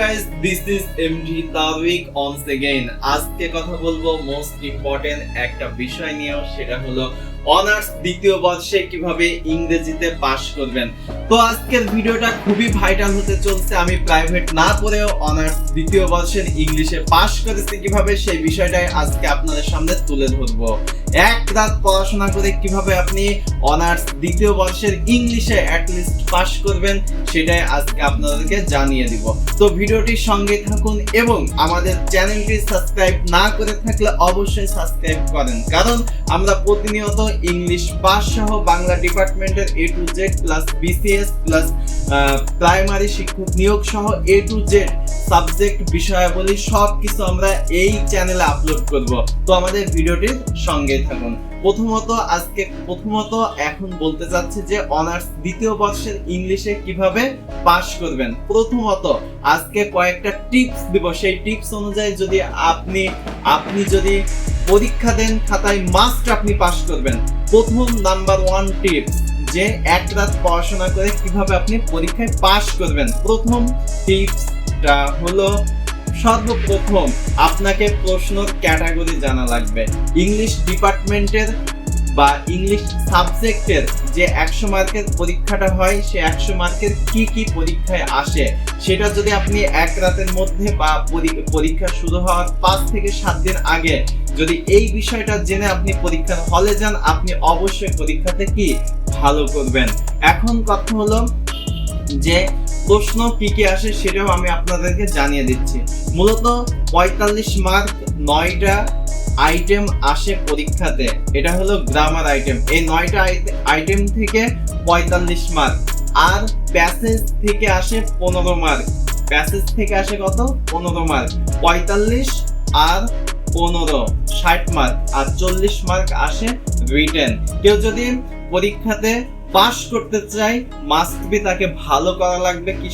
Guys this is MG Tabik once again আজকে কথা বলব মোস্ট ইম্পর্টেন্ট একটা বিষয় নিয়েও, সেটা হলো অনার্স দ্বিতীয় বর্ষে কীভাবে ইংরেজিতে পাশ করবেন। তো আজকের ভিডিওটা খুবই ভাইটাল হতে চলছে। আমি প্রাইভেট না করেও অনার্স দ্বিতীয় বর্ষের ইংলিশে পাশ করেছি কীভাবে, সেই বিষয়টাই আজকে আপনাদের সামনে তুলে ধরবো। এক রাত পড়াশোনা করে কীভাবে আপনি অনার্স দ্বিতীয় বর্ষের ইংলিশে অ্যাটলিস্ট পাশ করবেন, সেটাই আজকে আপনাদেরকে জানিয়ে দিব। তো ভিডিওটির সঙ্গে থাকুন এবং আমাদের চ্যানেলটি সাবস্ক্রাইব না করে থাকলে অবশ্যই সাবস্ক্রাইব করেন। কারণ আমরা প্রতিনিয়ত ইংলিশ পাস সহ বাংলা ডিপার্টমেন্টের A to Z plus BCS plus primary শিক্ষক নিয়োগ সহ এ টু জেড সাবজেক্ট বিষয়াবলী সব কিছু আমরা এই চ্যানেলে আপলোড করব। তো আমাদের ভিডিওটির সঙ্গে থাকুন। প্রথমত আজকে, প্রথমত এখন বলতে চাচ্ছি যে অনার্স দ্বিতীয় বর্ষের ইংলিশে কীভাবে পাশ করবেন? প্রথমত আজকে কয়েকটা টিপস দিব। সেই টিপস অনুযায়ী যদি আপনি আপনি যদি পরীক্ষা দেন খাতায় মাস্ট আপনি পাশ করবেন। প্রথম নাম্বার ওয়ান টিপস যে এক রাত পড়াশোনা করে কীভাবে আপনি পরীক্ষায় পাশ করবেন। প্রথম টিপসটা হলো সর্বপ্রথম আপনাকে প্রশ্ন ক্যাটাগরি জানা লাগবে। ইংলিশ ডিপার্টমেন্টের বা ইংলিশ সাবজেক্টের যে একশো মার্কের পরীক্ষাটা হয়, সে একশো মার্কের কি কি পরীক্ষায় আসে, সেটা যদি আপনি এক রাতের মধ্যে বা পরীক্ষা শুরু হওয়ার পাঁচ থেকে সাত দিন আগে যদি এই বিষয়টা জেনে আপনি পরীক্ষার হলে যান, আপনি অবশ্যই পরীক্ষাতে কি ভালো করবেন। এখন কথা হলো যে প্রশ্ন কি কি আসে সেটাও আমি আপনাদেরকে জানিয়ে দিচ্ছি। মূলত পঁয়তাল্লিশ মার্ক নয়টা আইটেম আসে পরীক্ষাতে। এটা হলো গ্রামার আইটেম এই নয়টা আইটেম থেকে পঁয়তাল্লিশ মার্ক। আর প্যাসেজ থেকে আসে পনেরো মার্ক। প্যাসেজ থেকে আসে কত? পনেরো মার্ক। পঁয়তাল্লিশ আর পনেরো, ষাট মার্ক। আর চল্লিশ মার্ক আসে রিটেন কেউ যদি পরীক্ষাতে পাশ করতে চাই মাস্ট বি তাকে ভালো করা লাগবে কি